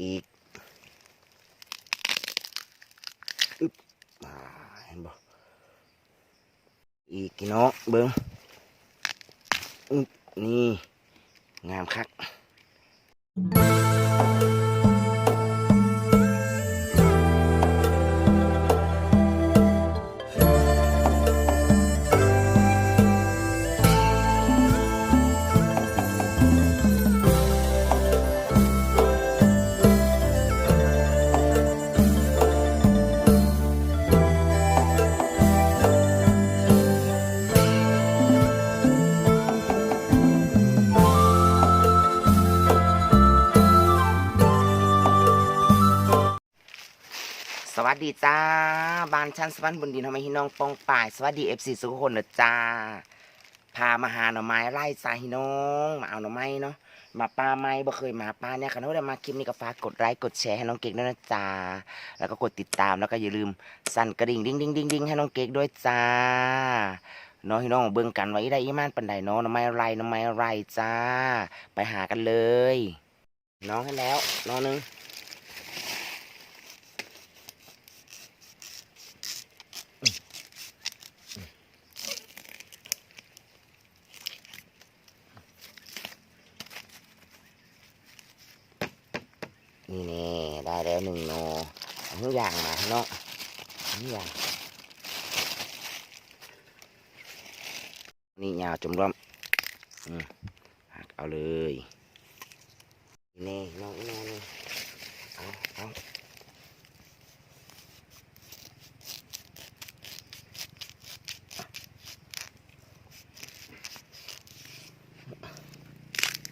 อีกอึ๊บอ่าเห็นบ่อีกกี่น้องเบิ้งอึ๊บนี่ งามคัก สวัสดีจ้าบ้านชั้นสวรรค์บนดินทำไมพี่น้องปองป่าย สวัสดีเอฟซีสุกคนนะจ้า พามาหาหน่อไม้ไล่จ้าพี่น้องมาเอาหน่อไม้เนาะมาป้าไม้บ่เคยมาป้าเนี่ยค่ะน้องได้มาคลิปนี้ก็ฝากกดไลค์กดแชร์ให้น้องเก๊กด้วยนะจ้าแล้วก็กดติดตามแล้วก็อย่าลืมสั่นกระดิ่งดิ้งดิ้งดิ้งดิ้งให้น้องเก๊กด้วยจ้าน้องพี่น้องเบิ่งกันไว้ได้อีมานปันใดเนาะหน่อไม้ไรหน่อไม้ไรจ้า ไปหากันเลย น้องให้แล้วน้องนึง นี่แน่ได้แล้วหนึ่งโนเอาทุกอย่างมาเนาะเอาทุกอย่างนี่ยาวจมร่อมอืมหักเอาเลยนี่น้องนี่แน่นี่เอาเอา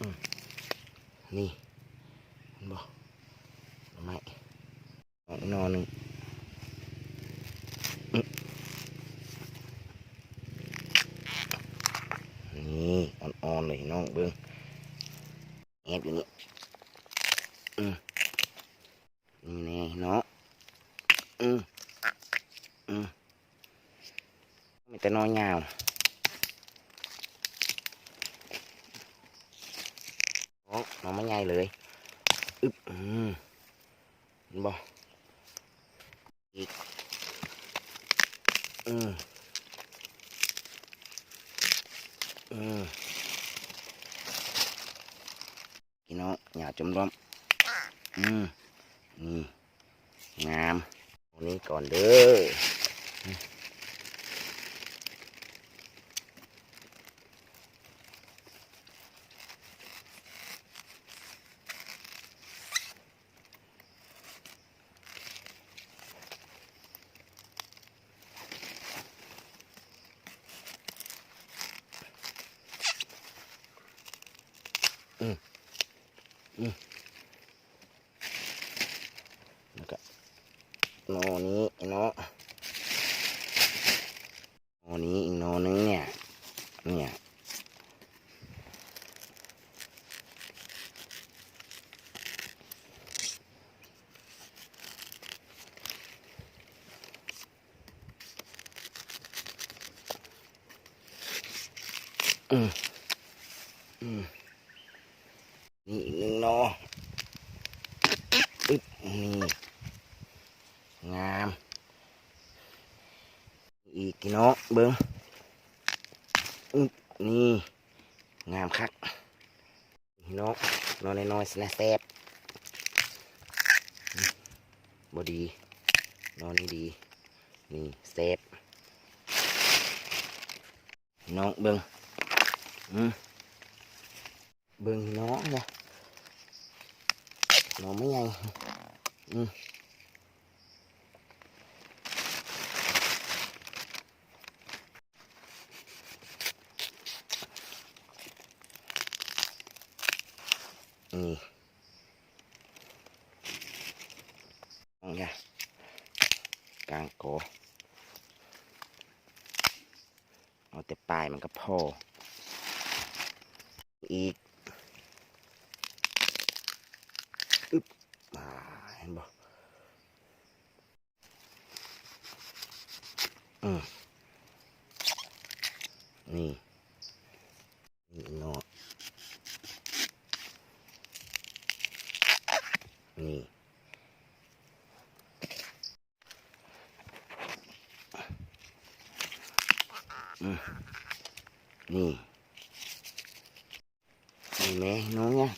อืมนี่เห็นบ่ ไม่เอา นอนหนึ่งนี่อ่อนๆเลยน้องเบิ้งแอบอยู่นี่นี่แน่เนาะอืมอืมมีแต่นอนยาวโอ้น้องไม่ใหญ่เลยอึ๊บอืมบ่อีก อืมอืมกินเนาะอ อืมอืมนี่งามเอานี้ก่อนเด้อแล้วก็โนนี้เนาะโนนี้อีกโนนึงเนี่ย เนี่ยอืมอืมนี่อีกหนึ่งโนอึ๊บนี่ งาม อีกกี่เนาะเบิ้งนี่ งามคักเนาะนอนน้อยๆสนะแซ่บบดี นอนนี่ดี นี่เซฟน้องเบิ้งอืมเบิ้งน้องเนี่ยน้องไม่ใหญ่อืม นี่น้องเนี่กลางโก เอาแต่ปลายมันก็พอ อีกอึ๊บอ่าเห็นบ่อืมนี่ นี่เนาะนี่อืมนี่นี่แม่น้องเนี่ย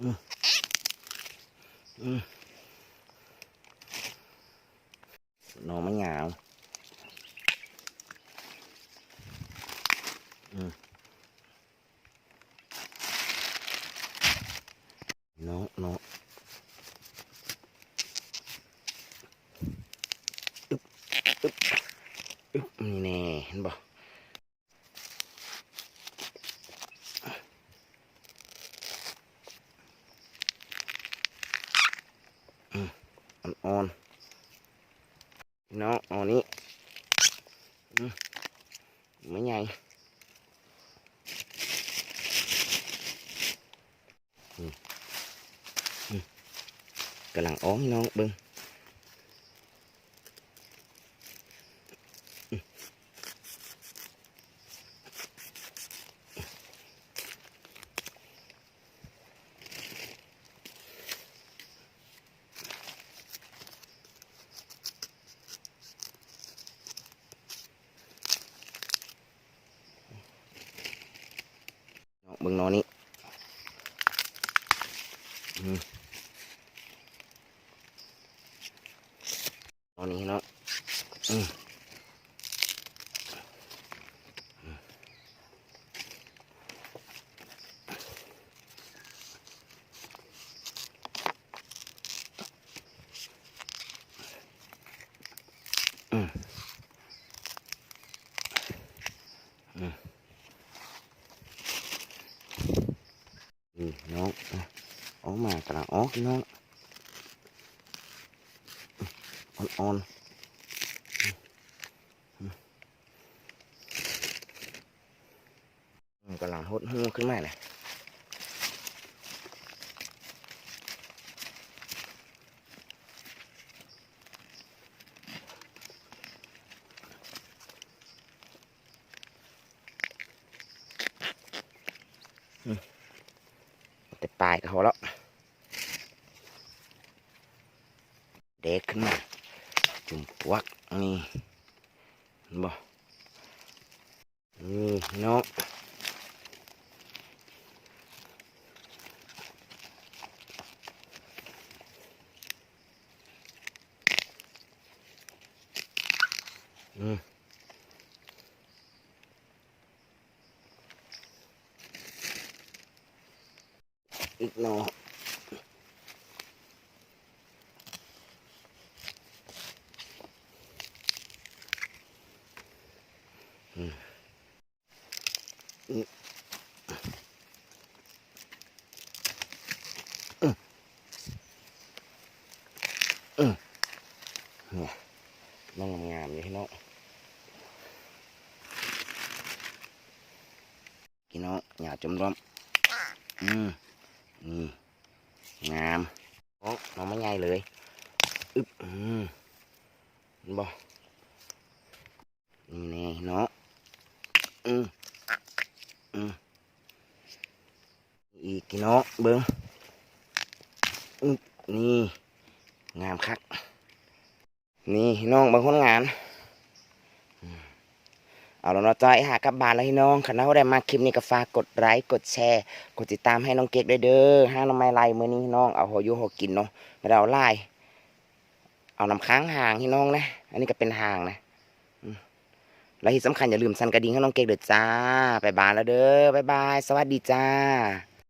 อืมอืมน้องมันหยาวอืม น้องน้องอึ๊บอึ๊บอึ๊บนี่แน่เห็นบ่อ่อนๆน้องอ่อนนี้ไม่ใหญ่อืมอืม กำลังอ้องน้องเบิ้งเบิ่งนอนี้อืมนอนี้เนาะอืมอืมอืม นี่น้องออกมากระออกน้องอ่อนอ่อนๆอืมอืมกำลังหดหูขึ้นมาเลย แต่ปลายก็พอแล้วเด็กขึ้นมา จุ่มปวักนี่บ่นี่น้องอืม อีกหน้องอืมอืมอืมอืมเนี่ยน้องงามๆเลยพี่น้องพี่น้องอย่าจมร้อม อืมงามโอ้น้องไม่ใหญ่เลยอึ๊บอืมบ่นี่แน่เนาะอืมอืมอีกเนาะเบิ้งอึ๊บนี่ งามคักนี่น้องบางคนงาน เอาละเนาะจ้อยหากลับบ้านแล้วพี่น้องคันเราได้มาคลิปนี้ก็ฝากกดไลค์กดแชร์ กดติดตามให้น้องเก๊กด้วยเด้อห้างน้องไม้ไล่มือนี้น้องเอาหอยู่หอกินเนาะไม่ได้เอาไล่เอาน้ำค้างห่างพี่น้องนะ อันนี้ก็เป็นห่างนะแล้วที่สำคัญอย่าลืมสั่นกระดิ่งให้น้องเก๊กเด้อจ้าไปบานแล้วเด้อบ๊ายบาย สวัสดีจ้า